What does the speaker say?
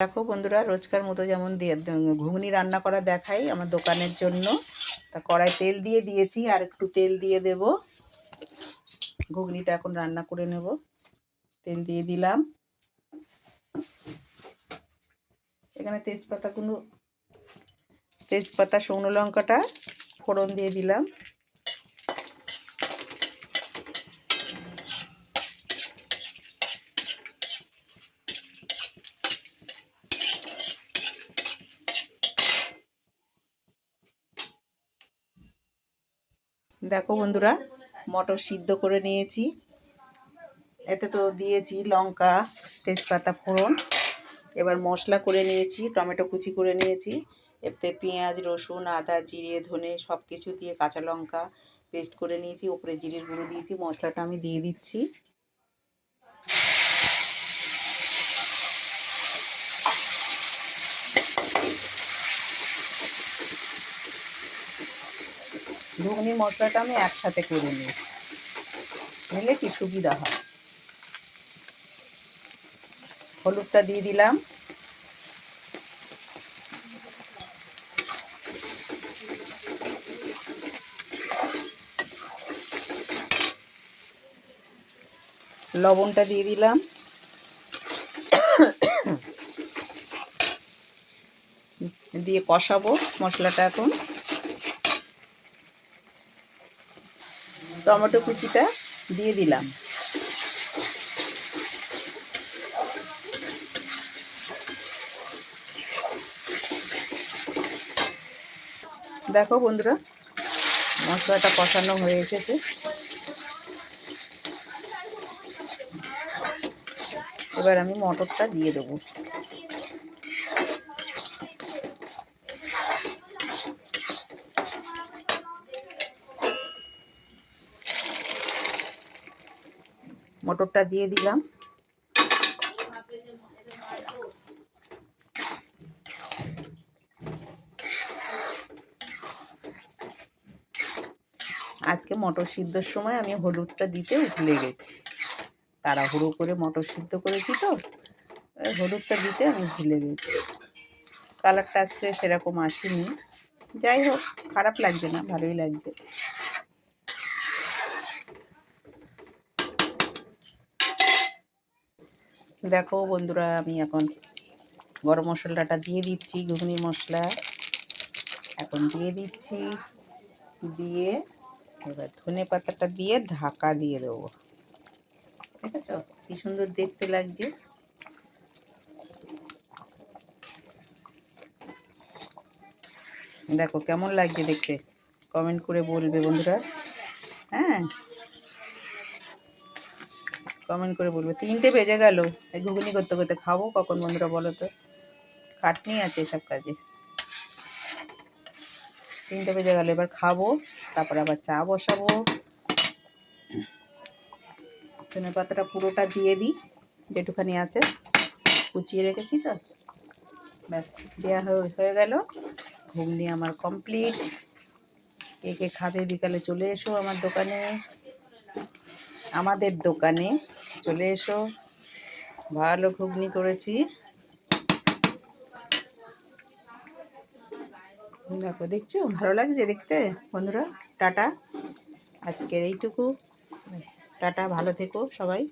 দেখো বন্ধুরা, রোজকার মতো যেমন দিয়ে, ঘুগনি রান্না করা দেখাই আমার দোকানের জন্য। তা কড়াই তেল দিয়ে দিয়েছি, আর একটু তেল দিয়ে দেব। ঘুগনিটা এখন রান্না করে নেব। তেল দিয়ে দিলাম। এখানে তেজপাতাগুলো তেজপাতা, শুকনো লঙ্কাটা ফোড়ন দিয়ে দিলাম। দেখো বন্ধুরা, মটর সিদ্ধ করে নিয়েছি। এতে তো দিয়েছি লঙ্কা, তেজপাতা ফোড়ন। এবার মশলা করে নিয়েছি, টমেটো কুচি করে নিয়েছি। এতে পেঁয়াজ, রসুন, আদা, জিরে, ধনে সব কিছু দিয়ে কাঁচা লঙ্কা পেস্ট করে নিয়েছি, ওপরে জিরের গুঁড়ো দিয়েছি, মশলাটা আমি দিয়ে দিচ্ছি। ঘুগনি মশলাটা আমি একসাথে করে নিই। নিলে কি সুবিধা হয়? হলুদটা দিয়ে দিলাম। লবণটা দিয়ে দিলাম। দিয়ে কষাবো মশলাটা এখন। টমেটো কুচিটা দিয়ে দিলাম। দেখো বন্ধুরা, মশলাটা কষানো হয়ে এসেছে। এবার আমি মটরটা দিয়ে দেবো। মটরটা দিয়ে দিলাম। আজকে মটর সিদ্ধর সময় আমি হলুদটা দিতে ভুলে গেছি। তাড়াহুড়ো করে মটর সিদ্ধ করেছি তো হলুদটা দিতে আমি ভুলে গেছি। কালারটা আজকে সেরকম আসেনি। যাই হোক, খারাপ লাগছে না, ভালোই লাগছে। দেখো বন্ধুরা, আমি এখন গরম মশলাটা দিয়ে দিচ্ছি, ঘুগনি মশলা এখন দিয়ে দিচ্ছি। দিয়ে এবার ধনে পাতাটা দিয়ে ঢাকা দিয়ে দেবো। ঠিক আছে কি সুন্দর দেখতে লাগছে। দেখো কেমন লাগছে দেখতে। কমেন্ট করে বলবে বন্ধুরা। হ্যাঁ? কমেন্ট করে বলবে। তিনটে বেজে গেল। এই ঘুগনি করতে করতে খাব কখন বন্ধুরা বলো তো? খাটনি আছে এসব কাজে। তিনটে বেজে গেল, এবার খাব, তারপর আবার চা বসাবো। ধনে পাতাটা পুরোটা দিয়ে দিই, যেটুখানি আছে। কুচিয়ে রেখেছি তো। ব্যাস দেওয়া হয়ে গেল। ঘুগনি আমার কমপ্লিট কে কে খাবে বিকালে চলে এসো আমার দোকানে। আমাদের দোকানে চলে এসো। ভালো ঘুগনি করেছি। দেখো, দেখছ? ভালো লাগছে দেখতে? বন্ধুরা, টাটা। আজকের এইটুকু। টাটা, ভালো থেকো সবাই।